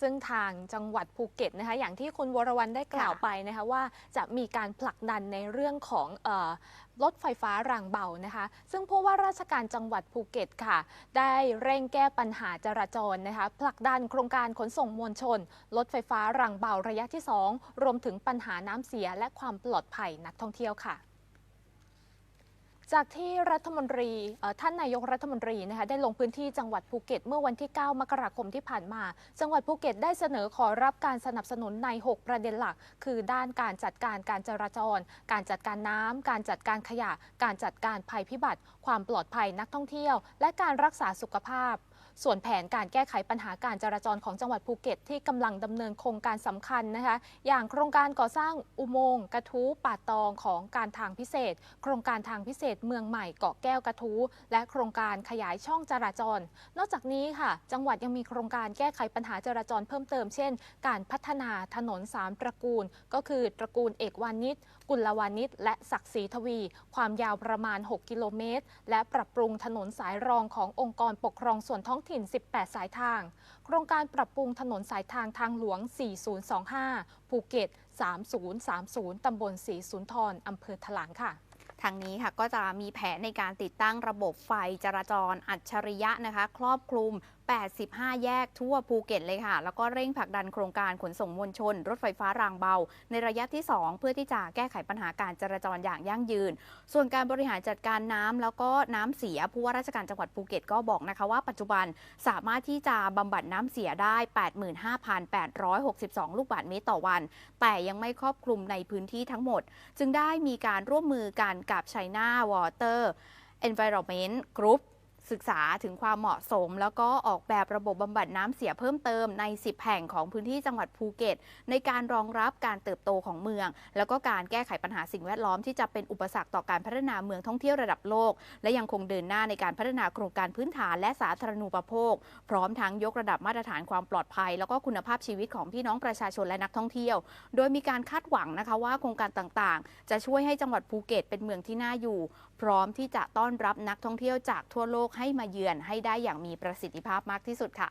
ซึ่งทางจังหวัดภูเก็ตนะคะอย่างที่คุณวรวรรณได้กล่าวค่ะไปนะคะว่าจะมีการผลักดันในเรื่องของเออรถไฟฟ้ารางเบานะคะ ซึ่งผู้ว่าราชการจังหวัดภูเก็ตค่ะ ได้เร่งแก้ปัญหาจราจรนะคะ ผลักดันโครงการขนส่งมวลชน รถไฟฟ้ารางเบาระยะที่ 2 รวมถึงปัญหาน้ำเสียและความปลอดภัยนักท่องเที่ยวค่ะ จากที่รัฐมนตรีท่านนายกรัฐมนตรีนะคะได้ลงพื้นที่จังหวัดภูเก็ต เมื่อวันที่ 9 มกราคมที่ผ่านมา จังหวัดภูเก็ตได้เสนอขอรับการสนับสนุนใน 6 ประเด็นหลัก คือด้านการจัดการการจราจร การจัดการน้ำการจัดการขยะ การจัดการภัยพิบัติ ความปลอดภัยนักท่องเที่ยว และการรักษาสุขภาพ ส่วนแผนการแก้ไขปัญหาการจราจรของจังหวัดภูเก็ต ที่กำลังดำเนินโครงการสำคัญนะคะ อย่างโครงการก่อสร้างอุโมงค์กระทู้ป่าตองของการทางพิเศษ โครงการทางพิเศษเมืองใหม่เกาะแก้วกระทู้และโครงการขยายช่องจราจร นอกจากนี้ค่ะ จังหวัดยังมีโครงการแก้ไขปัญหาจราจรเพิ่มเติมเช่น การพัฒนาถนนสามตระกูล ก็คือตระกูลเอกวานิชกุลวานิชและศักดิ์ศรีทวี ความยาวประมาณ 6 กิโลเมตร และปรับปรุงถนนสายรองขององค์กรปกครองส่วนท้องถิ่น 18 สายทาง โครงการปรับปรุงถนนสายทางทางหลวง 4025 ภูเก็ต 3030 ตำบลศรีสุนทรอำเภอถลางค่ะทางนี้ค่ะก็จะมีแผนในการติดตั้งระบบไฟจราจรอัจฉริยะนะคะ ครอบคลุม 85 แยกทั่วภูเก็ตเลยค่ะ แล้วก็เร่งผลักดันโครงการขนส่งมวลชน รถไฟฟ้ารางเบา ในระยะที่ 2 เพื่อที่จะแก้ไขปัญหาการจราจรอย่างยั่งยืน ส่วนการบริหารจัดการน้ำแล้วก็น้ำเสียผู้ว่าราชการจังหวัดภูเก็ตก็บอกนะคะว่าปัจจุบันสามารถที่จะบำบัดน้ำเสียได้ 85,862 ลูกบาศก์เมตรต่อวัน แต่ยังไม่ครอบคลุมในพื้นที่ทั้งหมด จึงได้มีการร่วมมือกันกับ China Water Environment Group ศึกษาถึงความเหมาะสม แล้วก็ออกแบบระบบบำบัดน้ำเสียเพิ่มเติมใน 10 แห่งของพื้นที่จังหวัดภูเก็ต ในการรองรับการเติบโตของเมือง แล้วก็การแก้ไขปัญหาสิ่งแวดล้อมที่จะเป็นอุปสรรคต่อการพัฒนาเมืองท่องเที่ยวระดับโลก และยังคงเดินหน้าในการพัฒนาโครงการพื้นฐานและสาธารณูปโภค พร้อมทั้งยกระดับมาตรฐานความปลอดภัย แล้วก็คุณภาพชีวิตของพี่น้องประชาชนและนักท่องเที่ยว โดยมีการคาดหวังนะคะว่าโครงการต่างๆ จะช่วยให้จังหวัดภูเก็ตเป็นเมืองที่น่าอยู่ พร้อมที่จะต้อนรับนักท่องเที่ยวจากทั่วโลกให้มาเยือนให้ได้อย่างมีประสิทธิภาพมากที่สุดค่ะ